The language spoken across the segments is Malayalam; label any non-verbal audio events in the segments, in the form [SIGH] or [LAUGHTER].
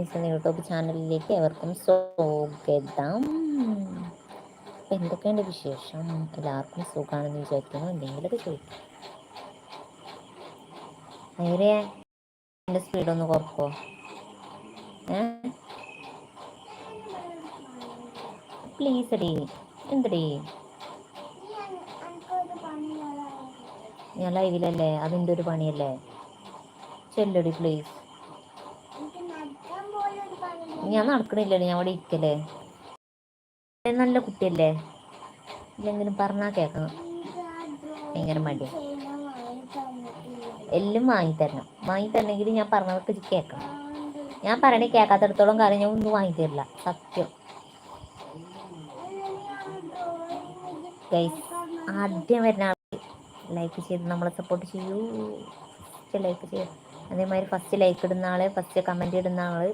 എന്ന യൂട്യൂബ് ചാനലിലേക്ക് എവർക്കും സ്വാഗതം. അപ്പം എന്തൊക്കെയുണ്ട് വിശേഷം? എല്ലാവർക്കും സുഖമാണെന്ന് വിചാരിക്കുന്നു. എന്തെങ്കിലുമൊക്കെ ചോദിക്കും. നേരെ എന്റെ സ്പീഡ് ഒന്ന് കുറക്കോ? പ്ലീസ് അടി എന്തടി? ഞാൻ ലൈവിലല്ലേ അതിന്റെ ഒരു പണിയല്ലേ? ചെല്ലടി പ്ലീസ് ഞാൻ നടക്കണില്ലല്ലോ ഞാൻ അവിടെ ഇരിക്കല്ലേ നല്ല കുട്ടിയല്ലേ? ഇല്ലെങ്കിലും പറഞ്ഞാൽ കേൾക്കണം ഭയങ്കര മടി എല്ലാം വാങ്ങിത്തരണം വാങ്ങിത്തരണമെങ്കിൽ ഞാൻ പറഞ്ഞവർക്ക് കേൾക്കണം ഞാൻ പറയണേ കേൾക്കാത്തടത്തോളം കാര്യം ഞാൻ ഒന്നും വാങ്ങിത്തരില്ല സത്യം. ആദ്യം വരുന്ന ആൾ ലൈക്ക് ചെയ്ത് നമ്മളെ സപ്പോർട്ട് ചെയ്യൂ. ലൈക്ക് ചെയ്യൂ. അതേമാതിരി ഫസ്റ്റ് ലൈക്ക് ഇടുന്ന ആൾ ഫസ്റ്റ് കമന്റ് ഇടുന്ന ആൾ.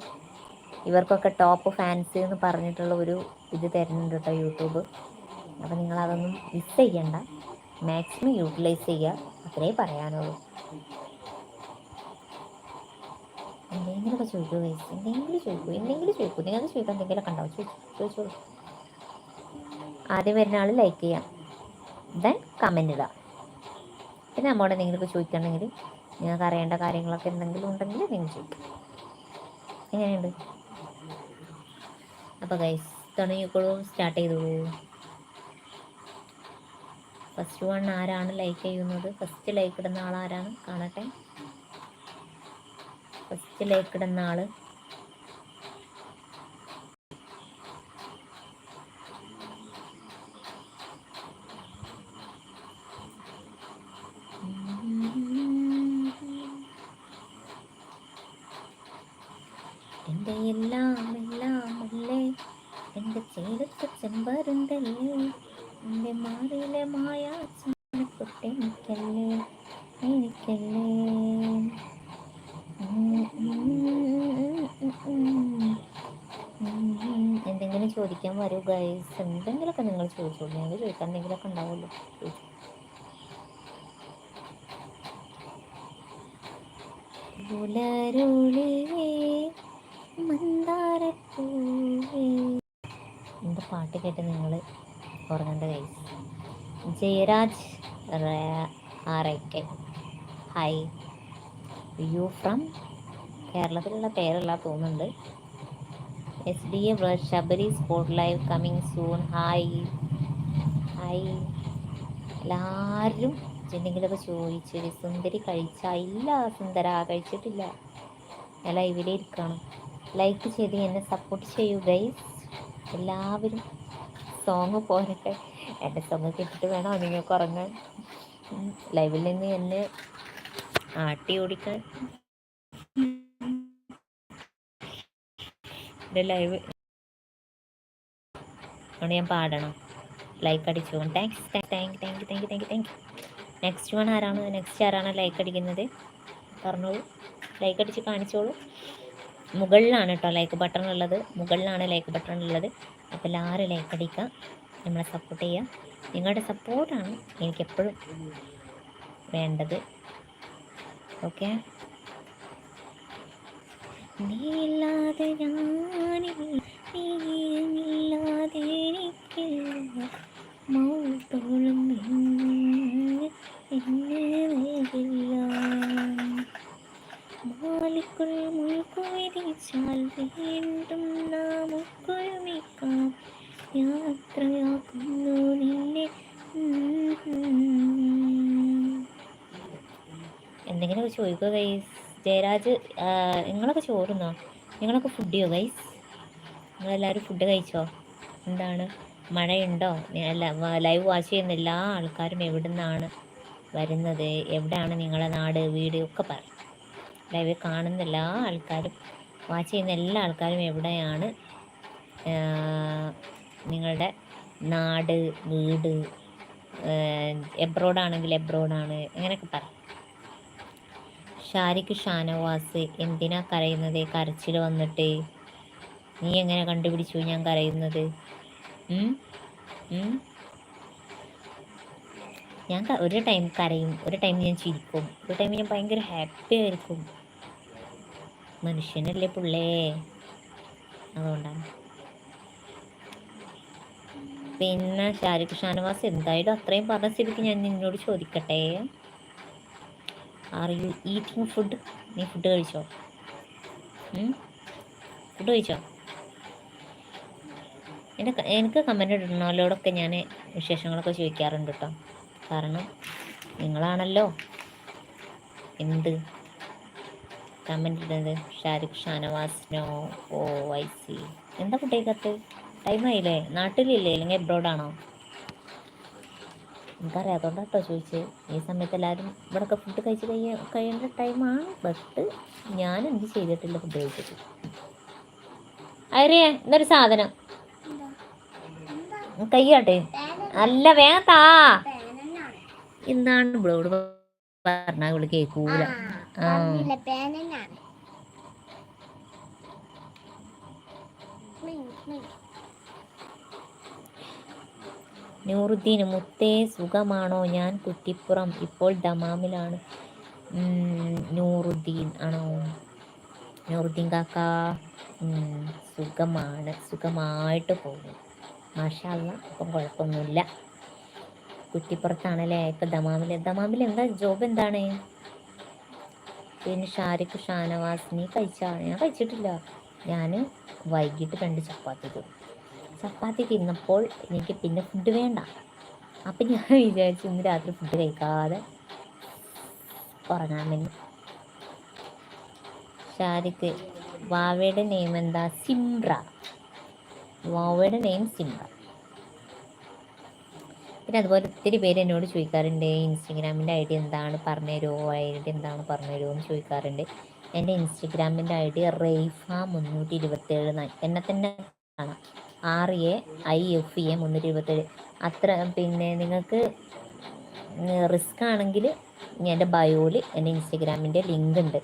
ഇവർക്കൊക്കെ ടോപ്പ് ഫാൻസി എന്ന് പറഞ്ഞിട്ടുള്ള ഒരു ഇത് തരുന്നുണ്ട് കേട്ടോ യൂട്യൂബ്. അപ്പോൾ നിങ്ങൾ അതൊന്നും മിസ് ചെയ്യണ്ട. മാക്സിമം യൂട്ടിലൈസ് ചെയ്യുക അത്രേ പറയാനുള്ളൂ. എന്തെങ്കിലുമൊക്കെ ചോദിക്കൂ ഗൈസ് എന്തെങ്കിലും ചോദിക്കൂ. എന്തെങ്കിലും ചോദിക്കൂ. നിങ്ങൾക്ക് ചോദിക്കാൻ എന്തെങ്കിലുമൊക്കെ ഉണ്ടാവും ചോദിച്ചു ചോദിച്ചോളൂ. ആദ്യം വരുന്ന ആൾ ലൈക്ക് ചെയ്യാം. ദെൻ കമന്റ് ഇടാം. പിന്നെ നമ്മോട് എന്തെങ്കിലുമൊക്കെ ചോദിക്കണമെങ്കിൽ നിങ്ങൾക്ക് അറിയേണ്ട കാര്യങ്ങളൊക്കെ എന്തെങ്കിലും ഉണ്ടെങ്കിൽ നിങ്ങൾ ചോദിക്കാം. എങ്ങനെയുണ്ട്? അപ്പോൾ ഗൈസ് തുടങ്ങിക്കോളൂ. സ്റ്റാർട്ട് ചെയ്തോളൂ. ഫസ്റ്റ് വൺ ആരാണ് ലൈക്ക് ചെയ്യുന്നത്? ഫസ്റ്റ് ലൈക്ക് ഇടുന്ന ആൾ ആരാണ്? കാണട്ടെ. ഫസ്റ്റ് ലൈക്ക് ഇടുന്ന ആൾ എല്ലാം എല്ലാം അല്ലേ എന്റെ ചേലത്തെ ചെമ്പരുന്തല്ലേ എന്റെ മാറിലെ മായ എനിക്കല്ലേ എനിക്കല്ലേ എന്തെങ്കിലും ചോദിക്കാൻ വരൂ ഗൈസ് എന്തെങ്കിലുമൊക്കെ നിങ്ങൾ ചോദിച്ചോളൂ ഞങ്ങൾ ചോദിക്കാൻ എന്തെങ്കിലുമൊക്കെ ഉണ്ടാവുമല്ലോ ചോദിച്ചു പുലരുളിയേ മന്ദാരപ്പൂവേ എന്താ പാട്ട് കേട്ട് നിങ്ങൾ ഉറങ്ങേണ്ട guys Jayaraj K hi you from കേരളത്തിലുള്ള പേരല്ല തോന്നുന്നുണ്ട്. S D A Sabari spot live coming soon hi hi എല്ലാവരും ചെന്നെങ്കിലൊക്കെ ചോദിച്ചു സുന്ദരി കഴിച്ച ഇല്ല സുന്ദര കഴിച്ചിട്ടില്ല. ഞാൻ ലൈവിലേ ഇരിക്കണം. ലൈക്ക് ചെയ്ത് എന്നെ സപ്പോർട്ട് ചെയ്യൂ ഗൈസ് എല്ലാവരും സോങ് പോരട്ടെ. എന്റെ സോങ് കേട്ടിട്ട് വേണം നിങ്ങൾക്ക് ഉറങ്ങാൻ ലൈവിൽ നിന്ന് എന്നെ ആട്ടി ഓടിക്കാൻ? ലൈവ് അതുകൊണ്ട് ഞാൻ പാടണം. ലൈക്ക് അടിച്ചു. Thanks thank thank thank thank thank next one ആരാണ്? നെക്സ്റ്റ് ആരാണ് ലൈക്ക് അടിക്കുന്നത്? പറഞ്ഞോളൂ. ലൈക്ക് അടിച്ച് കാണിച്ചോളൂ. മുകളിലാണ് കേട്ടോ ലൈക്ക് ബട്ടൺ ഉള്ളത്. മുകളിലാണ് ലൈക്ക് ബട്ടൺ ഉള്ളത്. അപ്പോൾ എല്ലാവരും ലൈക്ക് അടിക്കുക നമ്മളെ സപ്പോർട്ട് ചെയ്യുക നിങ്ങളുടെ സപ്പോർട്ടാണ് എനിക്കെപ്പോഴും വേണ്ടത്. ഓക്കെ മാലിക്കുൾ മുഴുക്കുവിരിച്ചാൽ വീണ്ടും നാം ഒക്കൊരുമിക്കാം യാത്രയാക്കുന്നു നിന്നെ എന്തെങ്കിലുമൊക്കെ ചോദിക്കുക ഗൈസ് ജയരാജ് നിങ്ങളൊക്കെ ചോറുന്നോ? നിങ്ങളൊക്കെ ഫുഡ് ചെയ്യോ ഗൈസ് നിങ്ങളെല്ലാവരും ഫുഡ് കഴിച്ചോ? എന്താണ്? മഴയുണ്ടോ? ലൈവ് വാച്ച് ചെയ്യുന്ന എല്ലാ ആൾക്കാരും എവിടെ നിന്നാണ് വരുന്നത്? എവിടെയാണ് നിങ്ങളെ നാട് വീട് ഒക്കെ പറ. ലൈവ് കാണുന്ന എല്ലാ ആൾക്കാരും വാച്ച് ചെയ്യുന്ന എല്ലാ ആൾക്കാരും എവിടെയാണ്? നിങ്ങളുടെ നാട് വീട് എബ്രോഡാണെങ്കിൽ എബ്രോഡാണ് അങ്ങനെയൊക്കെ പറ. ഷാരിഖ് ഷാനവാസ് എന്തിനാ കരയുന്നത്? കരച്ചിൽ വന്നിട്ട്. നീ എങ്ങനെ കണ്ടുപിടിച്ചു ഞാൻ കരയുന്നത്? ഞാൻ ഒരു ടൈം കരയും ഒരു ടൈം ഞാൻ ചിരിക്കും. ഒരു ടൈം ഞാൻ ഭയങ്കര ഹാപ്പി ആയിരിക്കും. മനുഷ്യനല്ലേ പുള്ളേ. അതുകൊണ്ടാണ്. പിന്നെ ഷാരിഖ് ഷാനവാസ് എന്തായാലും അത്രയും പറഞ്ഞ സ്ഥിതിക്ക് ഞാൻ നിന്നോട് ചോദിക്കട്ടെ. ആർ യു ഈറ്റിംഗ് ഫുഡ് നീ ഫുഡ് കഴിച്ചോ? ഫുഡ് കഴിച്ചോ? എന്റെ എനിക്ക് കമന്റ് ഇടുന്നവരോടൊക്കെ ഞാൻ വിശേഷങ്ങളൊക്കെ ചോദിക്കാറുണ്ട് കേട്ടോ കാരണം നിങ്ങളാണല്ലോ. എന്ത്? കമന്റ് ഇടുന്നത് Shahrukh Shanavas no oh I see എന്താ കുട്ടികത്ത് ടൈമായില്ലേ നാട്ടിലില്ലേ? അല്ലെങ്കിൽ എബ്രോഡാണോ എനിക്കറിയാത്തോണ്ടാ കേട്ടോ ചോദിച്ചത് ഈ സമയത്ത് എല്ലാവരും ഇവിടെയൊക്കെ ഫുഡ് കഴിച്ച് കഴിയ കഴിയേണ്ട ടൈമാണ് ബട്ട് ഞാൻ എന്ത് ചെയ്തിട്ടില്ല ഫുഡ് കഴിച്ചിട്ട്. അറിയേ എന്തൊരു സാധനം. കയ്യാട്ടെ അല്ല വേണ്ടാ. എന്താണ് ഇവളോട് പറഞ്ഞാൽ ഇവൾ കേൾക്കൂല ആ നൂറുദ്ദീൻ മുത്തേ സുഖമാണോ ഞാൻ കുറ്റിപ്പുറം? ഇപ്പോൾ ദമാമിലാണ്. നൂറുദ്ദീൻ ആണോ? നൂറുദ്ദീൻ കാക്ക സുഖമാണ്. സുഖമായിട്ട് പോകും മാഷല്ല അപ്പം കുഴപ്പമൊന്നുമില്ല. കുറ്റിപ്പുറത്താണല്ലേ? ഇപ്പം ദമാമിൽ ദമാമിൽ എന്താ? ജോബ് എന്താണ്? പിന്നെ ഷാരിഖ് ഷാനവാസ് നീ കഴിച്ചാ? ഞാൻ കഴിച്ചിട്ടില്ല. ഞാൻ വൈകിട്ട് രണ്ട് ചപ്പാത്തി തിന്നു. ചപ്പാത്തി തിന്നപ്പോൾ എനിക്ക് പിന്നെ ഫുഡ് വേണ്ട. അപ്പം ഞാൻ വിചാരിച്ചു ഇന്ന് രാത്രി ഫുഡ് കഴിക്കാതെ വേണ്ടി. ഷാരിഖ് വാവയുടെ നെയിം എന്താ? സിംറ വാവയുടെ നെയിം സിംറ പിന്നെ അതുപോലെ ഒത്തിരി പേര് എന്നോട് ചോദിക്കാറുണ്ട് ഇൻസ്റ്റഗ്രാമിന്റെ ഐ ഡി എന്താണ് പറഞ്ഞുതരുമോ ഐ ഡി എന്താണ് പറഞ്ഞുതരുമോ എന്ന് ചോദിക്കാറുണ്ട്. എന്റെ ഇൻസ്റ്റഗ്രാമിന്റെ ഐ ഡി റെയ്ഫ മുന്നൂറ്റി ഇരുപത്തേഴ് എന്നെ തന്നെ കാണാം. R A I F A മുന്നൂറ്റി ഇരുപത്തേഴ് അത്ര പിന്നെ നിങ്ങൾക്ക് റിസ്ക് ആണെങ്കിൽ എന്റെ ബയോയിൽ എന്റെ ഇൻസ്റ്റഗ്രാമിന്റെ ലിങ്ക് ഉണ്ട്.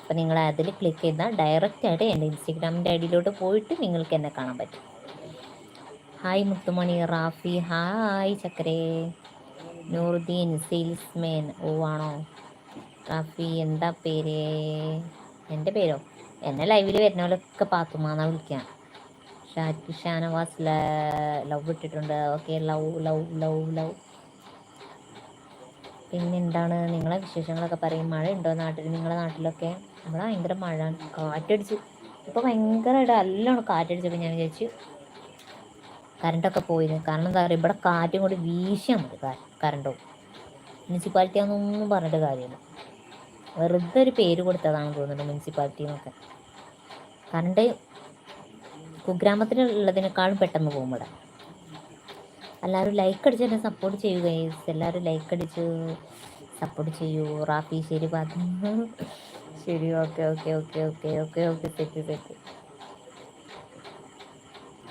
അപ്പോൾ നിങ്ങൾ അതിൽ ക്ലിക്ക് ചെയ്താൽ ഡയറക്റ്റായിട്ട് എന്റെ ഇൻസ്റ്റഗ്രാമിന്റെ ഐ ഡിയിലോട്ട് പോയിട്ട് നിങ്ങൾക്ക് എന്നെ കാണാൻ പറ്റും. ഹായ് മുത്തുമണി റാഫി ഹായ് ചക്കരേ. നൂറുദ്ദീൻ സെയിൽസ്മാൻ ഓ ആണോ? റാഫി എന്താ പേര്? എന്റെ പേരോ? എന്നെ ലൈവിൽ വരുന്നവരൊക്കെ പാത്തുമാന്നാ വിളിക്കാം. ഷാക്കി ഷാനവാസ് ലവ് ഇട്ടിട്ടുണ്ട്. Okay love love love love പിന്നെ എന്താണ്? നിങ്ങളെ വിശേഷങ്ങളൊക്കെ പറയും. മഴ ഉണ്ടോ നാട്ടിൽ? നിങ്ങളെ നാട്ടിലൊക്കെ? ഇവിടെ ഭയങ്കര മഴ കാറ്റടിച്ച്. ഇപ്പോൾ ഭയങ്കരമായിട്ട് നല്ലോണം കാറ്റടിച്ചപ്പോൾ ഞാൻ വിചാരിച്ചു കറണ്ടൊക്കെ പോയിരുന്നു കാരണം എന്താ പറയുക ഇവിടെ കാറ്റും കൂടി വീശിയാൽ മതി കറണ്ടും മുനിസിപ്പാലിറ്റി ആണെന്നൊന്നും പറഞ്ഞിട്ട് കാര്യമില്ല. വെറുതെ ഒരു പേര് കൊടുത്തതാണെന്ന് തോന്നുന്നുണ്ട് മുനിസിപ്പാലിറ്റി എന്നൊക്കെ കറണ്ട് കുഗ്രാമത്തിലുള്ളതിനേക്കാളും പെട്ടെന്ന് പോകും ഇവിടെ. എല്ലാവരും ലൈക്ക് അടിച്ച് എന്നെ സപ്പോർട്ട് ചെയ്യുക എല്ലാവരും ലൈക്ക് അടിച്ച് സപ്പോർട്ട് ചെയ്യൂ. റാഫി ശരി പറഞ്ഞു ശരി okay okay okay okay okay okay set set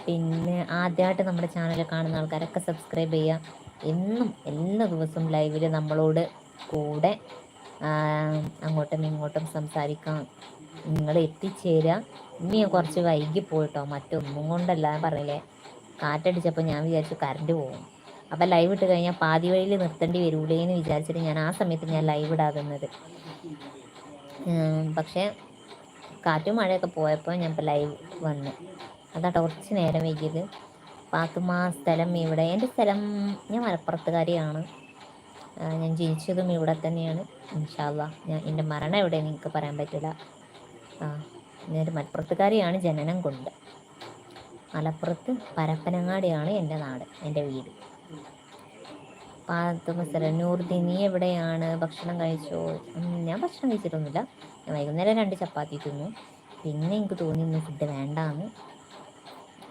പിന്നെ ആദ്യമായിട്ട് നമ്മുടെ ചാനൽ കാണുന്ന ആൾക്കാരൊക്കെ സബ്സ്ക്രൈബ് ചെയ്യുക എന്നും എല്ലാ ദിവസവും ലൈവിൽ നമ്മളോട് കൂടെ അങ്ങോട്ടും ഇങ്ങോട്ടും സംസാരിക്കാം. നിങ്ങൾ എത്തിച്ചേരുക ഇനി കുറച്ച് വൈകി പോയിട്ടോ മറ്റൊന്നും കൊണ്ടല്ല ഞാൻ പറഞ്ഞില്ലേ കാറ്റടിച്ചപ്പോൾ ഞാൻ വിചാരിച്ചു കറണ്ട് പോകും. അപ്പം ലൈവ് ഇട്ട് കഴിഞ്ഞാൽ പാതി വഴിയിൽ നിർത്തേണ്ടി വരൂലേ എന്ന് വിചാരിച്ചിട്ട് ഞാൻ ആ സമയത്ത് ഞാൻ ലൈവ് ഇടാകുന്നത് പക്ഷേ കാറ്റും മഴയൊക്കെ പോയപ്പോൾ ഞാൻ ഇപ്പോൾ ലൈവ് വന്നു. അതാട്ടോ കുറച്ച് നേരം വൈകിയത്. പാത്തുമ്മ സ്ഥലം ഇവിടെ എന്റെ സ്ഥലം ഞാൻ മലപ്പുറത്തുകാരിയാണ്. ഞാൻ ജനിച്ചതും ഇവിടെ തന്നെയാണ്. ഇൻഷാല്ല ഞാൻ എന്റെ മരണം എവിടെ നിങ്ങൾക്ക് പറയാൻ പറ്റില്ല. ആ. ഞാനൊരു മലപ്പുറത്തുകാരിയാണ് ജനനം കൊണ്ട്. മലപ്പുറത്ത് പരപ്പനങ്ങാടിയാണ് എന്റെ നാട് എന്റെ വീട്. പാത്തുമ്മ നൂർദിനി എവിടെയാണ്? ഭക്ഷണം കഴിച്ചോ? ഞാൻ ഭക്ഷണം കഴിച്ചിട്ടൊന്നുമില്ല. ഞാൻ വൈകുന്നേരം രണ്ട് ചപ്പാത്തി തിന്നു. പിന്നെ എനിക്ക് തോന്നി ഇന്ന് ഫുഡ് വേണ്ടാന്ന്.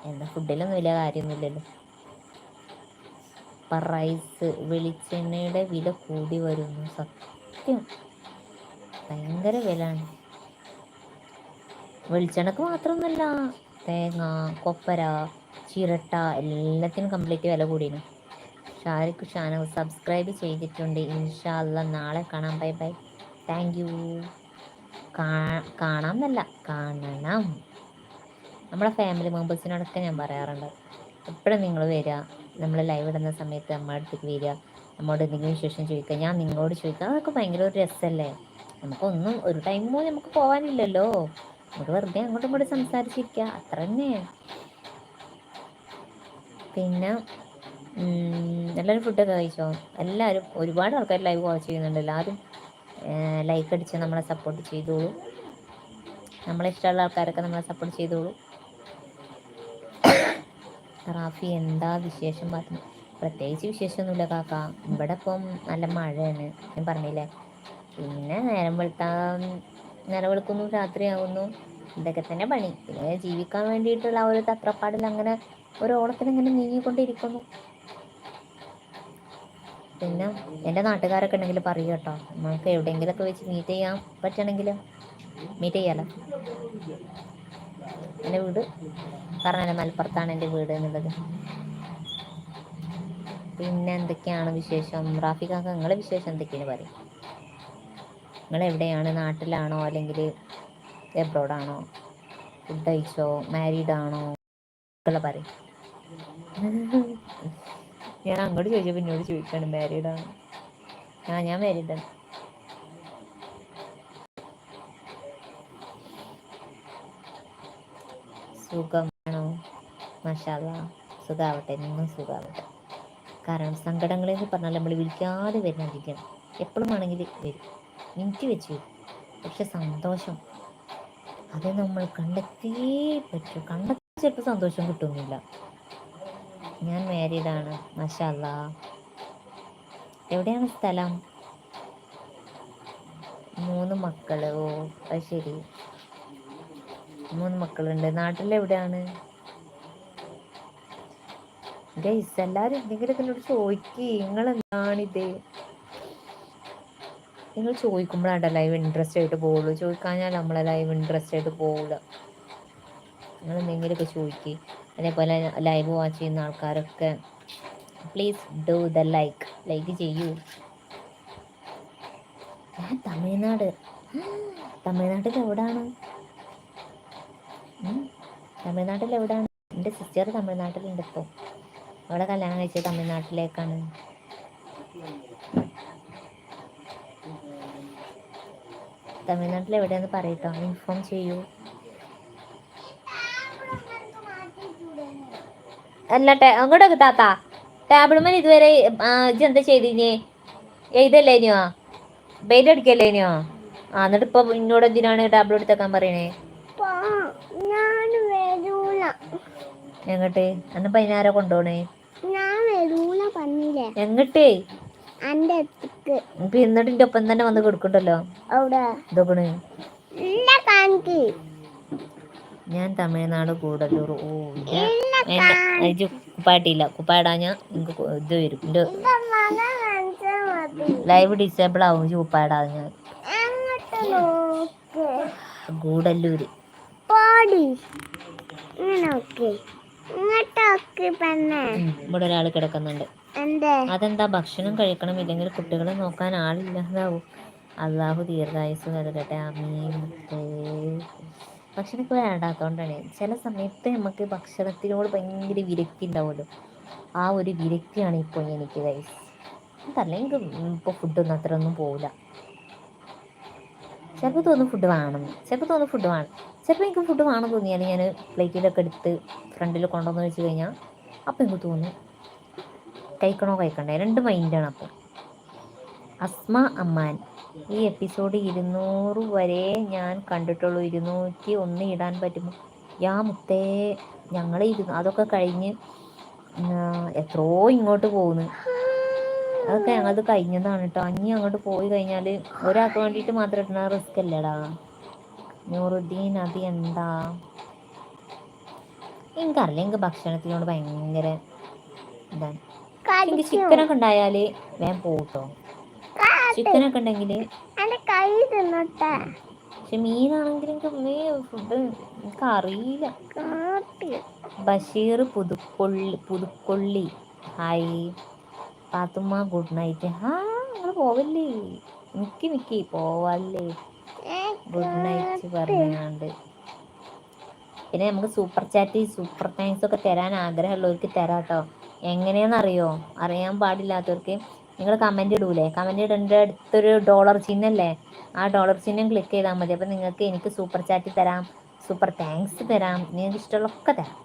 എന്താ ഫുഡിലൊന്നും വലിയ കാര്യമൊന്നുമില്ലല്ലോ. ഇപ്പം റൈസ് വെളിച്ചെണ്ണയുടെ വില കൂടി വരുന്നു. സത്യം. ഭയങ്കര വിലയാണ്. വെളിച്ചെണ്ണക്ക് മാത്രമൊന്നുമല്ല തേങ്ങ കൊപ്പര ചിരട്ട എല്ലാത്തിനും കംപ്ലീറ്റ് വില കൂടിയാണ് ഷാരിഖ് ഷാനവ് സബ്സ്ക്രൈബ് ചെയ്തിട്ടുണ്ട് ഇൻഷാല്ല നാളെ കാണാം. Bye bye. താങ്ക് യു കാണാം എന്നല്ല കാണണം. നമ്മളെ ഫാമിലി മെമ്പേഴ്സിനോടൊക്കെ ഞാൻ പറയാറുണ്ട്. എപ്പോഴും നിങ്ങൾ വരിക? നമ്മൾ ലൈവ് ഇടുന്ന സമയത്ത് നമ്മുടെ അടുത്തേക്ക് വരിക. നമ്മോട് എന്തെങ്കിലും വിശേഷം ചോദിക്കുക. ഞാൻ നിങ്ങളോട് ചോദിക്കുക. അതൊക്കെ ഭയങ്കര ഒരു രസമല്ലേ നമുക്കൊന്നും ഒരു ടൈമും നമുക്ക് പോകാനില്ലല്ലോ നമുക്ക് വെറുതെ അങ്ങോട്ടും ഇങ്ങോട്ടും സംസാരിച്ചിരിക്കുക അത്ര തന്നെ. പിന്നെ എല്ലാവരും ഫുഡൊക്കെ കഴിച്ചോ? എല്ലാവരും ഒരുപാട് ആൾക്കാർ ലൈവ് വാച്ച് ചെയ്യുന്നുണ്ട്. എല്ലാവരും ലൈക്ക് അടിച്ച് നമ്മളെ സപ്പോർട്ട് ചെയ്തോളൂ. നമ്മളെ ഇഷ്ടമുള്ള ആൾക്കാരൊക്കെ നമ്മളെ സപ്പോർട്ട് ചെയ്തോളൂ. റാഫി എന്താ വിശേഷം പറഞ്ഞു? പ്രത്യേകിച്ച് വിശേഷമൊന്നുമില്ല കാക്ക. ഇവിടെ ഇപ്പം നല്ല മഴയാണ്. ഞാൻ പറഞ്ഞില്ലേ? പിന്നെ നേരം വെളുത്താ നേരം രാത്രിയാവുന്നു. ഇതൊക്കെ തന്നെ പണി. പിന്നെ ജീവിക്കാൻ വേണ്ടിയിട്ടുള്ള ആ ഒരു തത്രപ്പാടിൽ അങ്ങനെ ഒരു ഓണത്തിന് ഇങ്ങനെ നീങ്ങിക്കൊണ്ടിരിക്കുന്നു. പിന്നെ എന്റെ നാട്ടുകാരൊക്കെ ഉണ്ടെങ്കിൽ പറയൂ കേട്ടോ. നമുക്ക് എവിടെയെങ്കിലുമൊക്കെ വെച്ച് മീറ്റ് ചെയ്യാൻ പറ്റണമെങ്കിൽ മീറ്റ് ചെയ്യാലോ? എന്റെ വീട് പറഞ്ഞല്ലോ മലപ്പുറത്താണ് എന്റെ വീട് എന്നുള്ളത്. പിന്നെ എന്തൊക്കെയാണ് വിശേഷം? റാഫിക്കാക്ക നിങ്ങളെ വിശേഷം എന്തൊക്കെയാണ് പറയും? നിങ്ങൾ എവിടെയാണ് നാട്ടിലാണോ അല്ലെങ്കിൽ എബ്രോഡാണോ ഫുഡ് കഴിച്ചോ? മാരീഡ് ആണോ? പറയും. ഞാൻ അങ്ങോട്ട് ചോദിച്ചപ്പോൾ എന്നോട് ചോദിക്കാണ് മാരീഡ് ആണ്? ആ ഞാൻ മാരീഡ് ആണ്. സുഖമാണോ? മഷാല സുഖാവട്ടെ നിന്നും സുഖാവട്ടെ. കാരണം സങ്കടങ്ങളെന്ന് പറഞ്ഞാൽ നമ്മൾ വിളിക്കാതെ വരുന്നതിരിക്കണം എപ്പോഴും ആണെങ്കിൽ വരും. മിനിറ്റ് വെച്ച് പക്ഷെ സന്തോഷം. അത് നമ്മൾ കണ്ടെത്തിയേ പറ്റൂ. കണ്ടെത്തി ചിലപ്പോൾ സന്തോഷം കിട്ടുന്നില്ല. ഞാൻ മാരീഡാണ്. മഷാല്ല എവിടെയാണ് സ്ഥലം? മൂന്ന് മക്കൾ ഓ അത് ശരി. മൂന്ന് മക്കളുണ്ട്. നാട്ടിലെവിടെയാണ് ഗൈസ് എല്ലാരും എന്തെങ്കിലുമൊക്കെ എന്നോട് ചോദിക്കേ. നിങ്ങൾ എന്താണിത് നിങ്ങൾ ചോദിക്കുമ്പോഴാണ് ലൈവ് ഇൻട്രസ്റ്റ് ആയിട്ട് പോകുള്ളൂ ചോദിക്കാഞ്ഞാൽ നമ്മളെ ലൈവ് ഇൻട്രസ്റ്റ് ആയിട്ട് പോകില്ല നിങ്ങൾ എന്തെങ്കിലുമൊക്കെ ചോദിക്കുക അതേപോലെ ലൈവ് വാച്ച് ചെയ്യുന്ന ആൾക്കാരൊക്കെ please do the like like ചെയ്യൂ. തമിഴ്നാട്. തമിഴ്നാട്ടിൽ എവിടാണ്? തമിഴ്നാട്ടിൽ എവിടാണ്? എന്റെ സിസ്റ്റർ തമിഴ്നാട്ടിലുണ്ട് ഇപ്പോൾ അവിടെ കല്യാണം കഴിച്ചത് തമിഴ്നാട്ടിലേക്കാണ്. തമിഴ്നാട്ടിൽ എവിടെയാന്ന് പറയട്ടോ ഇൻഫോം ചെയ്യൂ. അല്ല അങ്ങോട്ടൊക്കെ താത്ത. ടേബിൾമേൽ ഇതുവരെ ഇതെന്താ എന്താ ചെയ്തിഞ്ഞേ എഴുതല്ലേനോ ബെയിൽ ഇനിയോ? ആ എന്നിട്ട് ഇപ്പൊ ഇന്നോട് എന്തിനാണ് ടാബിൾ എടുത്തേക്കാൻ പറയണേ? എങ്ങട്ട്? അന്ന് പതിനാര കൊണ്ടോണേ? എങ്ങട്ടേ? എന്നിട്ട് എന്റെ ഒപ്പം തന്നെ വന്ന് കൊടുക്കണ്ടല്ലോ? ഇതൊക്കെ ഞാൻ തമിഴ്നാട് കൂടല്ലൂർ. ഓ കുപ്പായിട്ടില്ല. കുപ്പായിടാഞ്ഞ എനിക്ക് ഇത് വരും. എന്റെ ലൈവ് ഡിസേബിൾ ആവും. കുപ്പായിടാ ഞാൻ. ഗൂഡല്ലൂര് ഇവിടെ ഒരാൾ കിടക്കുന്നുണ്ട്. അതെന്താ? ഭക്ഷണം കഴിക്കണം. ഇല്ലെങ്കിൽ കുട്ടികളെ നോക്കാൻ ആളില്ലാതാവും അള്ളാഹു ദീർഘായുസ് നൽകട്ടെ. അമീൻ ഭക്ഷണമൊക്കെ വേണ്ടാത്തതുകൊണ്ടാണ് ചില സമയത്ത് നമുക്ക് ഭക്ഷണത്തിനോട് ഭയങ്കര വിരക്തി ഉണ്ടാവുമല്ലോ ആ ഒരു വിരക്തിയാണ് ഇപ്പോൾ എനിക്ക് വയസ്സ് അതല്ലെങ്കിൽ ഇപ്പോൾ ഫുഡൊന്നും അത്ര ഒന്നും പോവില്ല. ചിലപ്പോൾ തോന്നും ഫുഡ് വേണം. ചിലപ്പോൾ തോന്നും ഫുഡ് വേണം. ചിലപ്പോൾ എനിക്ക് ഫുഡ് വേണം തോന്നിയാൽ ഞാൻ പ്ലേറ്റിലൊക്കെ എടുത്ത് ഫ്രണ്ടിൽ കൊണ്ടുവന്ന് വെച്ച് കഴിഞ്ഞാൽ അപ്പം എനിക്ക് തോന്നും കഴിക്കണോ കഴിക്കണ്ടേ? രണ്ട് മൈൻഡാണ് അപ്പോൾ അസ്മ അമ്മാൻ. ഈ എപ്പിസോഡ് ഇരുന്നൂറ് വരെ ഞാൻ കണ്ടിട്ടുള്ളൂ. ഇരുന്നൂറ്റി ഒന്ന് ഇടാൻ പറ്റുമോ? യാ മുത്തേ ഞങ്ങൾ ഇരുന്നു അതൊക്കെ കഴിഞ്ഞ് എത്രയോ ഇങ്ങോട്ട് പോകുന്നു അതൊക്കെ ഞങ്ങളത് കഴിഞ്ഞതാണ് കേട്ടോ അഞ്ഞി അങ്ങോട്ട് പോയി കഴിഞ്ഞാൽ ഒരാൾക്ക് വേണ്ടിയിട്ട് മാത്രം ഇടുന്ന റിസ്ക് അല്ലേടാ. നൂറുദ്ദീൻ അത് എന്താ? എനിക്കറിയില്ല. എനിക്ക് ഭക്ഷണത്തിനോട് ഭയങ്കര ഇതാണ്. എനിക്ക് ചിക്കനൊക്കെ ഉണ്ടായാൽ വേഗം പോട്ടോ ചിക്കനൊക്കെ ഉണ്ടെങ്കിൽ പക്ഷെ മീനാണെങ്കിൽ എനിക്ക് ഫുഡ് എനിക്ക് അറിയില്ല. Basheer Puthukkolli Puthukkolli. Hi. Pathumma good night. ഹാ നിങ്ങൾ പോവല്ലേ? നിക്കി നിക്കി പോവല്ലേ? ഗുഡ് നൈറ്റ് പറഞ്ഞാണ്ട്. പിന്നെ നമുക്ക് സൂപ്പർ ചാറ്റ് സൂപ്പർ താങ്ക്സ് ഒക്കെ തരാൻ ആഗ്രഹമുള്ളവർക്ക് തരാം കേട്ടോ എങ്ങനെയാണെന്നറിയോ? അറിയാൻ പാടില്ലാത്തവർക്ക് നിങ്ങൾ കമന്റ് ഇടൂലേ? കമന്റ് ഇടേണ്ട അടുത്തൊരു ഡോളർ ചിഹ്നല്ലേ ആ ഡോളർ ചിഹ്നം ക്ലിക്ക് ചെയ്താൽ മതി. അപ്പോൾ നിങ്ങൾക്ക് എനിക്ക് സൂപ്പർ ചാറ്റ് തരാം സൂപ്പർ താങ്ക്സ് തരാം നിങ്ങൾക്ക് ഇഷ്ടമുള്ളതൊക്കെ തരാം.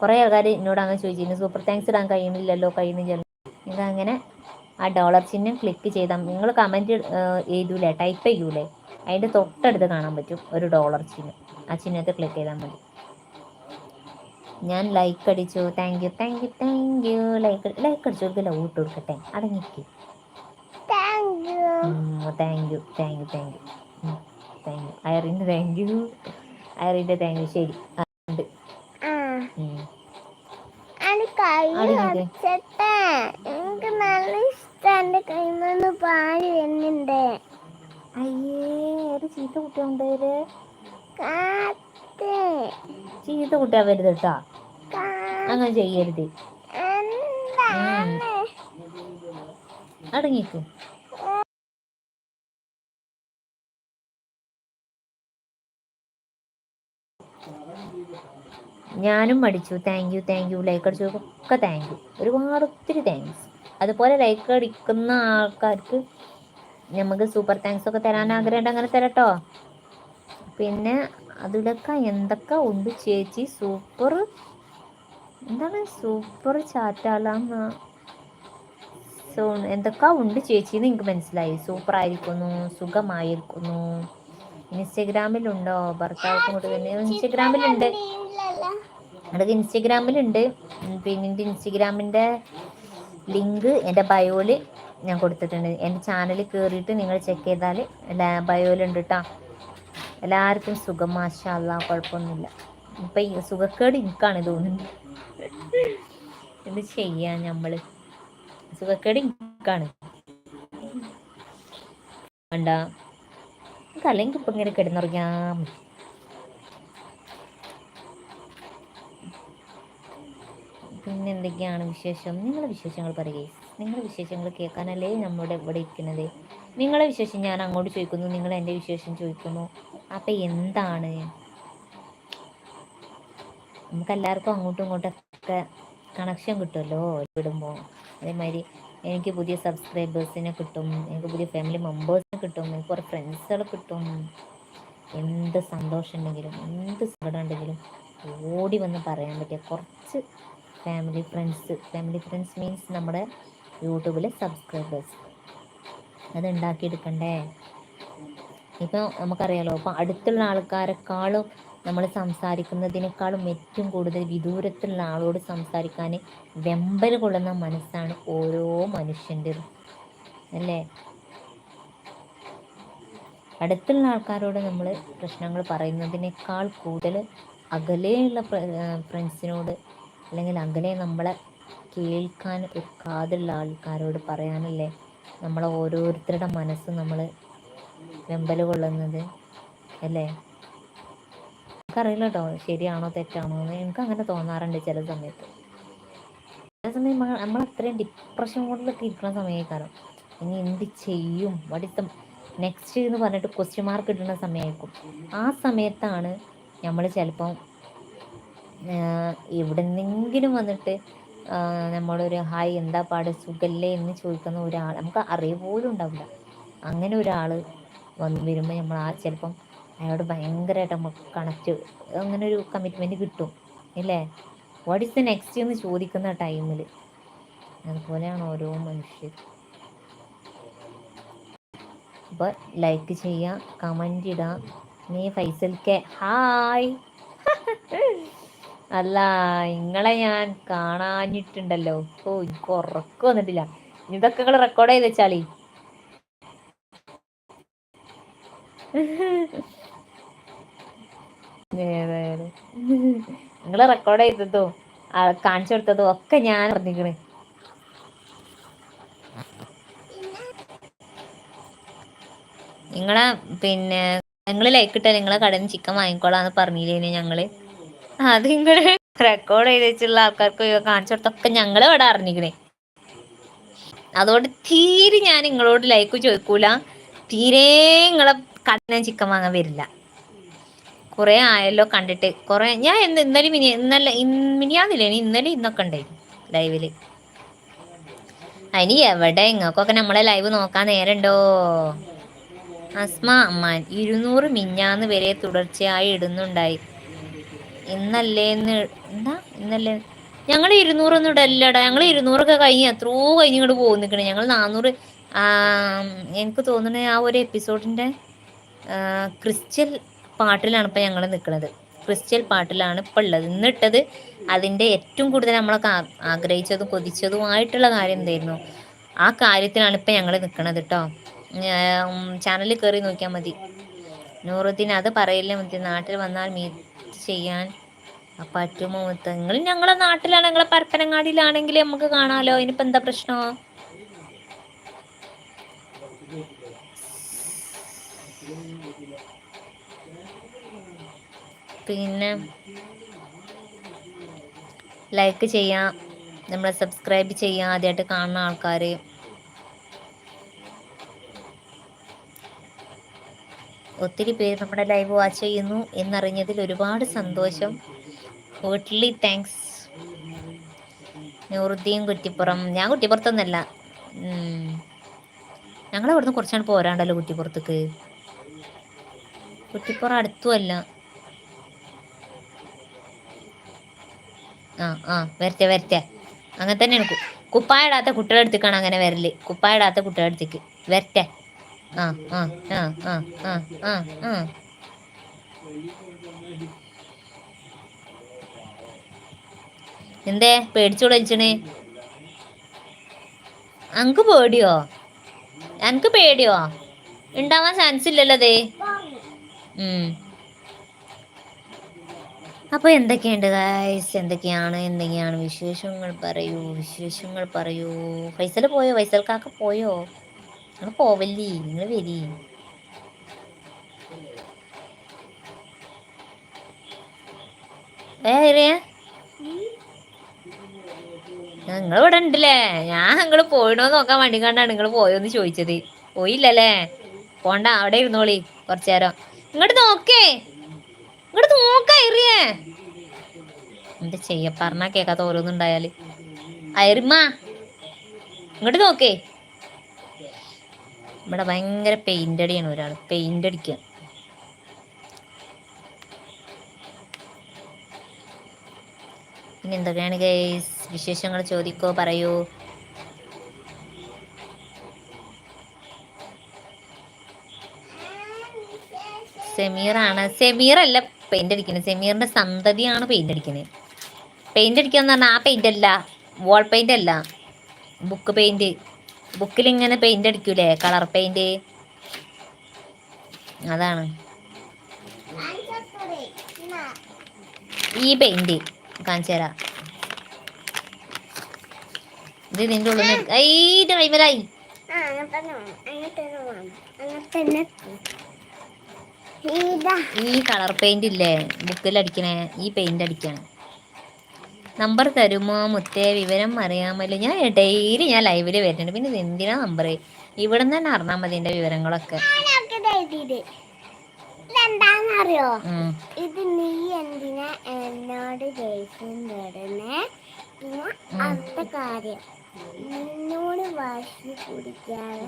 കുറേ ആൾക്കാർ എന്നോട് അങ്ങനെ ചോദിച്ചിരുന്നു സൂപ്പർ താങ്ക്സ് ഇടാൻ കഴിയുന്നില്ലല്ലോ കഴിയുന്നില്ലല്ലോ. നിങ്ങൾ അങ്ങനെ ആ ഡോളർ ചിഹ്നം ക്ലിക്ക് ചെയ്താൽ നിങ്ങൾ കമന്റ് എഴുതൂലേ? ടൈപ്പ് ചെയ്യൂലേ? അതിന്റെ തൊട്ടടുത്ത് കാണാൻ പറ്റും ഒരു ഡോളർ ചിഹ്നം. ആ ചിഹ്നത്തിൽ ക്ലിക്ക് ചെയ്താൽ മതി. ഞാൻ ലൈക്ക് അടിച്ചു. Thank you thank you thank you like like അടിച്ചു. കൊടുക്കുക ഊട്ട് ഇട്ട് കൊടുക്കട്ടെ. അടങ്ങിക്ക്. Thank you thank you thank you thank you അയറിന്റെ thank you അയറിന്റെ താങ്ക് യു ശരി. ആ, ഉണ്ട്. ഉം. എനിക്ക് നല്ല ഇഷ്ടം. കൈമന്ന് വരുന്നുണ്ട്. അയ്യേ ഒരു ചീത്ത കുട്ടിയുണ്ട് കാത്ത് ചീത്ത കുട്ടിയാവരുത് കേട്ടോ കാ- അങ്ങനെ ചെയ്യരുത്. അടങ്ങിക്കും അടങ്ങിക്ക്. ഞാനും മടിച്ചു. Thank you thank you like അടിച്ചു. ഒക്കെ താങ്ക് യു ഒരുപാട് ഒത്തിരി താങ്ക്സ് അതുപോലെ ലൈക്ക് അടിക്കുന്ന ആൾക്കാർക്ക് നമുക്ക് സൂപ്പർ താങ്ക്സ് ഒക്കെ തരാൻ ആഗ്രഹമുണ്ട് അങ്ങനെ തരട്ടോ. പിന്നെ അതിലൊക്കെ എന്തൊക്കെ ഉണ്ട് ചേച്ചി? സൂപ്പർ. എന്താണ് സൂപ്പർ ചാറ്റാലാന്ന് സോ എന്തൊക്കെ ഉണ്ട് ചേച്ചി എന്ന് എനിക്ക് മനസ്സിലായി. സൂപ്പർ ആയിരിക്കുന്നു സുഖമായിരിക്കുന്നു. ഇൻസ്റ്റഗ്രാമിലുണ്ടോ? ഭർത്താവ് കൊണ്ട് തന്നെ ഇൻസ്റ്റഗ്രാമിലുണ്ട്. അതൊക്കെ ഇൻസ്റ്റഗ്രാമിലുണ്ട്. പിന്നെ എന്റെ ഇൻസ്റ്റഗ്രാമിന്റെ ലിങ്ക് എന്റെ ബയോയിൽ ഞാൻ കൊടുത്തിട്ടുണ്ട്. എന്റെ ചാനൽ കയറിയിട്ട് നിങ്ങൾ ചെക്ക് ചെയ്താൽ ബയോയിലുണ്ട് കേട്ടോ എല്ലാവർക്കും സുഖം മാഷല്ല കുഴപ്പമൊന്നുമില്ല. ഇപ്പം സുഖക്കേട് എനിക്കാണ് തോന്നുന്നത്. എന്ത് ചെയ്യാ നമ്മൾ സുഖക്കേട് എനിക്കാണ്. വേണ്ട. അല്ലെങ്കിൽ ഇപ്പം ഇങ്ങനെ കിടന്നുറങ്ങാം പിന്നെ എന്തൊക്കെയാണ് വിശേഷം? നിങ്ങളുടെ വിശേഷങ്ങൾ പറയുകയും നിങ്ങളുടെ വിശേഷങ്ങൾ കേൾക്കാനല്ലേ നമ്മുടെ ഇവിടെ ഇരിക്കുന്നത്? നിങ്ങളെ വിശേഷം ഞാൻ അങ്ങോട്ട് ചോദിക്കുന്നു നിങ്ങൾ എന്റെ വിശേഷം ചോദിക്കുന്നു. അപ്പം എന്താണ്? നമുക്കെല്ലാവർക്കും അങ്ങോട്ടും ഇങ്ങോട്ടൊക്കെ കണക്ഷൻ കിട്ടുമല്ലോ വിടുമ്പോൾ അതേമാതിരി എനിക്ക് പുതിയ സബ്സ്ക്രൈബേഴ്സിനെ കിട്ടും എനിക്ക് പുതിയ ഫാമിലി മെമ്പേഴ്സിനെ കിട്ടും എനിക്ക് കുറേ ഫ്രണ്ട്സുകൾ കിട്ടും. എന്ത് സന്തോഷം ഉണ്ടെങ്കിലും എന്ത് സങ്കടം ഉണ്ടെങ്കിലും ഓടി വന്ന് പറയാൻ പറ്റിയ കുറച്ച് family friends family friends means നമ്മുടെ യൂട്യൂബിലെ സബ്സ്ക്രൈബേഴ്സ് അത് ഉണ്ടാക്കിയെടുക്കണ്ടേ ഇപ്പൊ നമുക്കറിയാലോ അപ്പൊ അടുത്തുള്ള ആൾക്കാരെക്കാളും നമ്മൾ സംസാരിക്കുന്നതിനേക്കാളും ഏറ്റവും കൂടുതൽ വിദൂരത്തുള്ള ആളോട് സംസാരിക്കാൻ വെമ്പൽ കൊള്ളുന്ന മനസ്സാണ് ഓരോ മനുഷ്യന്റെതും അല്ലേ? അടുത്തുള്ള ആൾക്കാരോട് നമ്മൾ പ്രശ്നങ്ങൾ പറയുന്നതിനേക്കാൾ കൂടുതൽ അകലെയുള്ള ഫ്രണ്ട്സിനോട് അല്ലെങ്കിൽ അകലെ നമ്മളെ കേൾക്കാൻ ഒരു കാതുള്ള ആൾക്കാരോട് പറയാനല്ലേ നമ്മളെ ഓരോരുത്തരുടെ മനസ്സ് നമ്മൾ വെമ്പൽ കൊള്ളുന്നത് അല്ലേ? എനിക്കറിയില്ല കേട്ടോ ശരിയാണോ തെറ്റാണോ എന്ന് എനിക്ക് അങ്ങനെ തോന്നാറുണ്ട് ചില സമയത്ത്. ചില സമയം നമ്മൾ അത്രയും ഡിപ്രഷൻ കൊണ്ടൊക്കെ ഇരിക്കുന്ന സമയക്കാരം ഇനി എന്ത് ചെയ്യും? വടിത്ത നെക്സ്റ്റ് എന്ന് പറഞ്ഞിട്ട് ക്വസ്റ്റ്യൻ മാർക്ക് ഇടുന്ന സമയമായിരിക്കും. ആ സമയത്താണ് നമ്മൾ ചിലപ്പം എവിടെ നിന്നെങ്കിലും വന്നിട്ട് നമ്മളൊരു ഹായ് എന്താ പാട്? സുഖല്ലേ? എന്ന് ചോദിക്കുന്ന ഒരാൾ നമുക്ക് അറിയ പോലും ഉണ്ടാവില്ല. അങ്ങനെ ഒരാൾ വന്ന് വരുമ്പോൾ നമ്മൾ ആ ചിലപ്പം അയാളോട് ഭയങ്കരമായിട്ട് നമുക്ക് കണക്റ്റ് അങ്ങനെ ഒരു കമ്മിറ്റ്മെന്റ് കിട്ടും ഇല്ലേ വാട്ട് ഈസ് ദ നെക്സ്റ്റ് എന്ന് ചോദിക്കുന്ന ടൈമിൽ അതുപോലെയാണ് ഓരോ മനുഷ്യർ. അപ്പോൾ ലൈക്ക് ചെയ്യുക കമന്റ് ഇടുക നീ ഫൈസൽ കെ ഹായ്. [LAUGHS] അല്ല നിങ്ങളെ ഞാൻ കാണാഞ്ഞിട്ടുണ്ടല്ലോ. ഓ എനിക്ക് ഉറക്കം വന്നിട്ടില്ല. ഇതൊക്കെ നിങ്ങൾ റെക്കോർഡ് ചെയ്ത് വെച്ചാളി. ഏതായാലും നിങ്ങൾ റെക്കോർഡ് ചെയ്തതോ കാണിച്ചു കൊടുത്തതോ ഒക്കെ ഞാൻ പറഞ്ഞിക്കണ്. നിങ്ങളെ പിന്നെ നിങ്ങൾ ലൈക്ക് ഇട്ടാൽ നിങ്ങളെ കടന്ന് ചിക്കൻ വാങ്ങിക്കോളാന്ന് പറഞ്ഞില്ലേ ഞങ്ങൾ? അത് കൂടെ റെക്കോർഡ് ചെയ്ത് വെച്ചുള്ള ആൾക്കാർക്ക് കാണിച്ചു കൊടുത്തൊക്കെ ഞങ്ങൾ ഇവിടെ അറിഞ്ഞിക്കണേ അതുകൊണ്ട് തീരെ ഞാൻ നിങ്ങളോട് ലൈക്ക് ചോദിക്കൂല. തീരെ നിങ്ങളെ കടന ചിക്കൻ വാങ്ങാൻ വരില്ല. കുറേ ആയല്ലോ കണ്ടിട്ട്. കുറേ ഞാൻ എന്ത് ഇന്നലെ മിനി ഇന്നലെ മിനിയാന്നില്ലേ? ഇന്നലെ ഇന്നൊക്കെ ഉണ്ടായിരുന്നു ലൈവിൽ അതിന് എവിടെ? ഇങ്ങക്കൊക്കെ നമ്മളെ ലൈവ് നോക്കാൻ നേരണ്ടോ? അസ്മ അമ്മാൻ ഇരുന്നൂറ് മിഞ്ഞാന്ന് വരെ തുടർച്ചയായി ഇടുന്നുണ്ടായി. ഇന്നല്ലേന്ന് എന്താ? ഇന്നല്ലേ? ഞങ്ങൾ ഇരുന്നൂറൊന്നും ഇടല്ലടാ ഞങ്ങൾ ഇരുന്നൂറൊക്കെ കഴിഞ്ഞ് എത്രയോ കഴിഞ്ഞ് ഇങ്ങോട്ട് പോകും നിൽക്കണേ ഞങ്ങൾ നാനൂറ് എനിക്ക് തോന്നുന്നത് ആ ഒരു എപ്പിസോഡിന്റെ ക്രിസ്ത്യൽ പാട്ടിലാണ് ഇപ്പം ഞങ്ങൾ നിൽക്കുന്നത് ക്രിസ്ത്യൽ പാട്ടിലാണ് ഇപ്പം ഉള്ളത് ഇന്നിട്ടത് അതിന്റെ ഏറ്റവും കൂടുതൽ നമ്മളൊക്കെ ആഗ്രഹിച്ചതും ആഗ്രഹിച്ചതും കൊതിച്ചതുമായിട്ടുള്ള കാര്യം എന്തായിരുന്നു? ആ കാര്യത്തിലാണ് ഇപ്പം ഞങ്ങൾ നിൽക്കുന്നത് കേട്ടോ ചാനലിൽ കയറി നോക്കിയാൽ മതി. നൂറുദ്ദീൻ അത് പറയില്ല മതി. നാട്ടിൽ വന്നാൽ മീറ്റ് ചെയ്യാൻ പറ്റുമോ നിങ്ങൾ ഞങ്ങളെ നാട്ടിലാണ് ഞങ്ങളെ പരപ്പനങ്ങാടിയിലാണെങ്കിൽ നമുക്ക് കാണാലോ. ഇനിയിപ്പോൾ എന്താ പ്രശ്നമോ പിന്നെ ലൈക്ക് ചെയ്യാം. നമ്മളെ സബ്സ്ക്രൈബ് ചെയ്യാം. ആദ്യമായിട്ട് കാണുന്ന ആൾക്കാർ ഒത്തിരി പേര് നമ്മുടെ ലൈവ് വാച്ച് ചെയ്യുന്നു എന്നറിഞ്ഞതിൽ ഒരുപാട് സന്തോഷം. Heartily thanks Nooruddeen Kuttippuram. ഞാൻ കുറ്റിപ്പുറത്തൊന്നല്ല. ഞങ്ങൾ അവിടുന്ന് കുറച്ചാണ് പോരാണ്ടല്ലോ കുറ്റിപ്പുറത്തേക്ക്. കുറ്റിപ്പുറം അടുത്തുമല്ല. ആ ആ വരട്ടെ വരട്ടെ. അങ്ങനെ തന്നെയാണ് കു- കുപ്പായ ഇടാത്ത കുട്ടികളുടെ അടുത്തേക്കാണ് അങ്ങനെ വരൽ. കുപ്പായ ഇടാത്ത കുട്ടികളുടെ അടുത്തേക്ക്. വരട്ടെ. എന്തേ? പേടിച്ചു ചേച്ചണേ അനക്ക് പേടിയോ? അനക്ക് പേടിയോ? ഉണ്ടാവാൻ ചാൻസ് ഇല്ലല്ലോ അതേ അപ്പൊ അപ്പോൾ എന്തൊക്കെയുണ്ട് ഗായ്സ് എന്തൊക്കെയാണ്? എന്തൊക്കെയാണ് വിശേഷങ്ങൾ പറയൂ? വിശേഷങ്ങൾ പറയൂ. ഫൈസൽ പോയോ? ഫൈസൽ കാക്ക പോയോ? നിങ്ങൾ പോവല്ലേ? നിങ്ങൾ വരി. നിങ്ങൾ ഇവിടെ ഉണ്ടല്ലേ. ഞാൻ നിങ്ങൾ പോയിണോ നോക്കാൻ വേണ്ടി കണ്ടാണ് നിങ്ങൾ പോയോന്ന് ചോദിച്ചത്. പോയില്ലല്ലേ? പോണ്ട അവിടെ ഇരുന്നോളി കുറച്ചു നേരം. ഇങ്ങോട്ട് നോക്കേ. ഇങ്ങോട്ട് നോക്ക എറിയേ എന്താ ചെയ്യ? പറഞ്ഞാ കേക്കാത്ത ഓരോന്നുണ്ടായാൽ അയറിമ്മ ഇങ്ങോട്ട് നോക്കേ. ഇവിടെ ഭയങ്കര പെയിന്റ് അടിയാണ് ഒരാൾ. പെയിന്റ് അടിക്കുക പിന്നെ എന്തൊക്കെയാണ് ഗൈസ് വിശേഷങ്ങൾ ചോദിക്കോ പറയൂ? സെമീറാണ് അല്ല പെയിന്റ് അടിക്കുന്നത് സെമീറിന്റെ സന്തതിയാണ് പെയിന്റ് അടിക്കുന്നത് പെയിന്റ് അടിക്കുക എന്ന് പറഞ്ഞാൽ ആ പെയിന്റ് അല്ല. വാൾ പെയിന്റ് അല്ല. ബുക്ക് പെയിന്റ് ബുക്കിൽ ഇങ്ങനെ പെയിന്റ് അടിക്കൂലേ? കളർ പെയിന്റ് അതാണ്. ഈ പെയിന്റ് കാണിച്ചു തരാം. ഇത് ഇതിന്റെ ഉള്ളിൽ ഐ ഡ്രൈവറായി ഈ കളർ പെയിന്റ് ഇല്ലേ? ബുക്കിൽ അടിക്കണേ ഈ പെയിന്റ് അടിക്കാണ്. നമ്പർ തരുമോ മുത്തേ? വിവരം അറിയാമല്ലോ. ഞാൻ ഡെയിലി ഞാൻ ലൈവിൽ വരുന്നുണ്ട്. പിന്നെ ഇത് എന്തിനാ നമ്പർ ഇവിടെ നിന്ന് തന്നെ അറിഞ്ഞാൽ മതി എന്റെ വിവരങ്ങളൊക്കെ. ഇത് നീ എന്തിനാ എന്നോട് ദേഷ്യം തരുന്നേ പിന്നെ അടുത്ത കാര്യം. നിന്നോട് വാശി കുടിക്കാതെ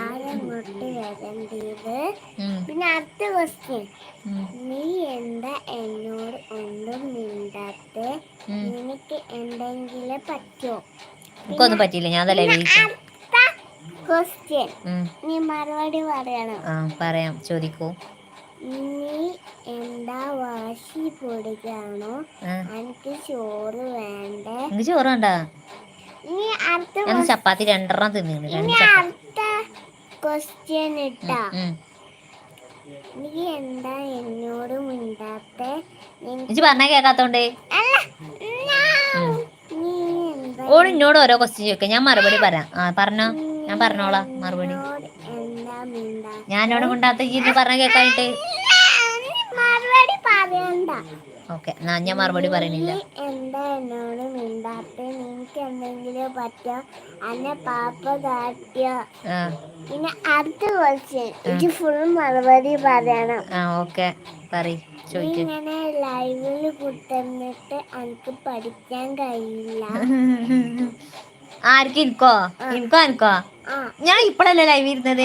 ആരങ്ങോട്ട് വരണ്ടത്? പിന്നെ അടുത്ത ക്വസ്റ്റ്യൻ നീ എന്താ എന്നോട് ഒന്നും മിണ്ടാത്ത. നിനക്ക് എന്തെങ്കിലും പറ്റോ? എനിക്കൊന്നും പറ്റിയില്ല ഞാൻ അതല്ലേ അടുത്ത ക്വസ്റ്റ്യൻ നീ മറുപടി പറയണം. പറയാം. ചോദിക്കൂ. നീ എന്താ വാശി പൊടിക്കാണോ? എനിക്ക് ചോറ് വേണ്ടേ? എനിക്ക് ചോറ് വേണ്ട. ഞാൻ ചപ്പാത്തി രണ്ടെണ്ണം തിന്നു രണ്ട് ക്വസ്റ്റ്യൻ ഇട്ടാ? ഉം. നീ എന്താ എന്നോട് മിണ്ടാത്തെ? പറഞ്ഞ നീ എന്താ എന്നോട് ഓരോ ക്വസ്റ്റ്യൻ ചോദിക്കാം. ഞാൻ മറുപടി പറയാം. ആ പറഞ്ഞോ. ഞാൻ പറഞ്ഞോളാം മറുപടി. ഞാനോട് മിണ്ടാത്ത? ഇത് പറഞ്ഞ കേക്കായിട്ട് മറുപടി പറയണ്ട. ഓക്കെ എന്നാ ഞാൻ മറുപടി പറയണില്ല നീ എന്താ എന്നോട് മിണ്ടാത്ത? നിനക്ക് എന്തെങ്കിലും പറ്റോ അന്നെ പാപ്പ കാട്ടിയോ? പിന്നെ അടുത്ത ക്വസ്റ്റ്യൻ ഇത് ഫുൾ മറുപടി പറയണം. ആ ഓക്കെ പറ നീ ചോദിക്ക്. ഇങ്ങനെ ലൈവിൽ കുത്തന്നിട്ട് എനിക്ക് പഠിക്കാൻ കഴിയില്ല. [LAUGHS] ആർക്കും ഇരിക്കോ? എനിക്കോ ആ. ഞാൻ ഇപ്പഴല്ലേ ലൈവ് ഇരുന്നത്?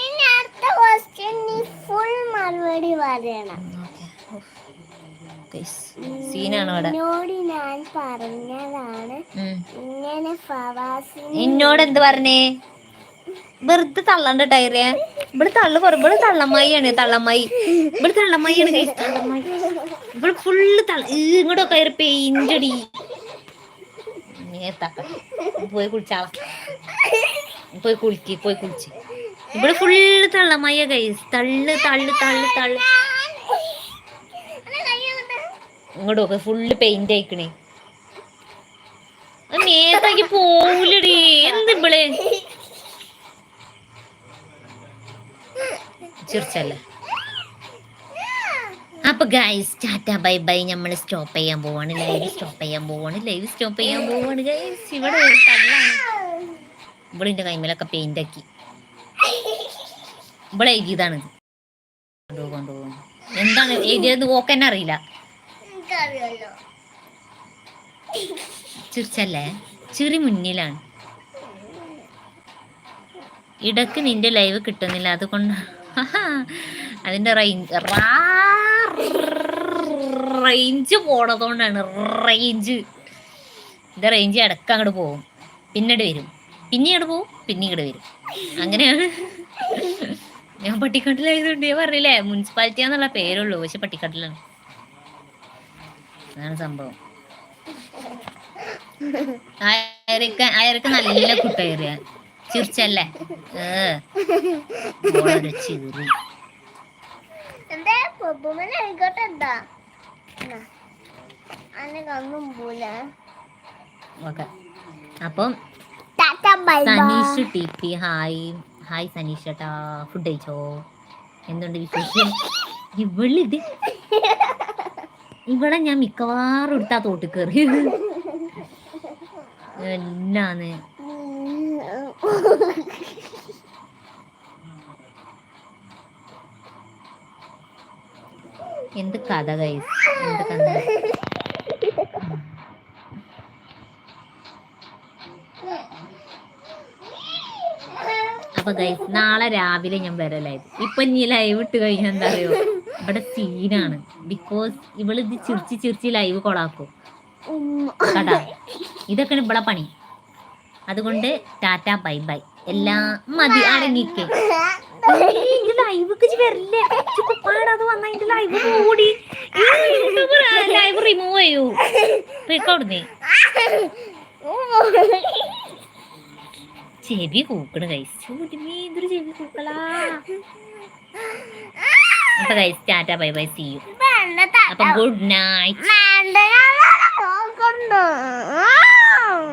ഇനി അടുത്ത ക്വസ്റ്റ്യൻ നീ ഫുൾ മറുപടി പറയണം. സീനാണ് ഇവിടെ എന്നോട് ഞാൻ പറഞ്ഞതാണ്. ഉം. ഇങ്ങനെ നിന്നോട് എന്ത് പറഞ്ഞേ? വെറുതെ തള്ളണ്ട ടയറിയ ഇവിടെ തള്ളു കൊറ ഇവിടെ തള്ളമ്മായിയാണ്. തള്ളമ്മായി. ഇവിടെ തള്ളമ്മായിയാണ് തള്ളമ്മായി. ഇവിടെ ഫുള്ള് തള്ള ഇങ്ങോട്ട് കയറി പെയിന്റടി പോയി കുളിച്ചാള പോയി കുളിക്ക് പോയി കുളിച്ച്. ഇവിടെ ഫുള്ള് തള്ളമായ കൈസ് തള്ളു തള്ളു തള്ളു തള്ളു. ഇങ്ങോട്ട് നോക്ക് ഫുള്ള് പെയിന്റ് ആയിക്കണേ മേത്താക്കി പോവില്ലടി എന്ത് ഇവിടെ ചിരിച്ചല്ലേ അപ്പൊ ഗൈസ് ടാറ്റ ബൈ ബൈ നമ്മൾ സ്റ്റോപ്പ് ചെയ്യാൻ പോവാണ്. ലൈവ് സ്റ്റോപ്പ് ചെയ്യാൻ പോവാണ്. ലൈവ് സ്റ്റോപ്പ് ചെയ്യാൻ പോവാണ് ഗൈസ് ഇവിടെ ഇവിടെ എന്റെ കൈമേലൊക്കെ പെയിന്റ് ആക്കി. ഇവിടെ എഴുതിയതാണ് എന്താണ് എഴുതിയത് ഓക്കെന്നെ അറിയില്ല. ചിരിച്ചല്ലേ? ചിറി മുന്നിലാണ്. ഇടയ്ക്ക് നിന്റെ ലൈവ് കിട്ടുന്നില്ല അതുകൊണ്ട് അതിന്റെ റേഞ്ച് റേഞ്ച് പോണതുകൊണ്ടാണ് റേഞ്ച് ഇത് റേഞ്ച് ഇടയ്ക്ക് അങ്ങോട്ട് പോകും. പിന്നീട് വരും. പിന്നെ ഇങ്ങോട്ട് പോവും പിന്നെ ഇങ്ങോട്ട് വരും. അങ്ങനെയാണ്. ഞാൻ പട്ടിക്കാട്ടിലായതുകൊണ്ട് ഞാൻ പറഞ്ഞില്ലേ മുനിസിപ്പാലിറ്റി എന്നുള്ള പേരുള്ളൂ പക്ഷെ പട്ടിക്കാട്ടിലാണ് അതാണ് സംഭവം. അയർക്ക് അയർക്ക് നല്ല കുട്ടയറിയ ചിരിച്ചല്ലേ? ഏ. ചിരി. ഓക്കെ. അപ്പം Saneesh T P hi. Hi Saneesh ചേട്ടാ ഫുഡ് കഴിച്ചോ? എന്തുണ്ട് വിശേഷം? ഇവളിത്. ഇവിടെ ഞാൻ മിക്കവാറും എടുത്താ തോട്ട് കയറി എല്ലാന്ന് എന്ത് കഥ കൈസ് എന്ത് കഥ? അപ്പൊ ഗൈസ് നാളെ രാവിലെ ഞാൻ വരലായിരുന്നു. ഇപ്പൊ ഇനി ലൈവ് ഇട്ട് കഴിഞ്ഞാൽ എന്താ അറിയോ? ഇവിടെ സീനാണ്. ബിക്കോസ് ഇവൾ ഇവളിത് ചിരിച്ച് ചിരിച്ച് ലൈവ് കൊളാക്കും കടാ ഇതൊക്കെയാണ് ഇവിടെ പണി. അതുകൊണ്ട് ടാറ്റ ബൈ ബൈ. എല്ലാം മതി. അടങ്ങിക്കേ. ലൈവ് വരില്ലേ. കുപ്പാടത് വന്ന അതിന്റെ ലൈവ് ഓടി ലൈവ് റിമൂവ് ചെയ്യൂ. പോയിക്കോടുന്നേ ചെവി കൂക്കണ് കൈസ് ഇതൊരു ചെവി കൂക്കളാ അപ്പൊ guys tata bye bye see you അപ്പൊ ഗുഡ് നൈറ്റ്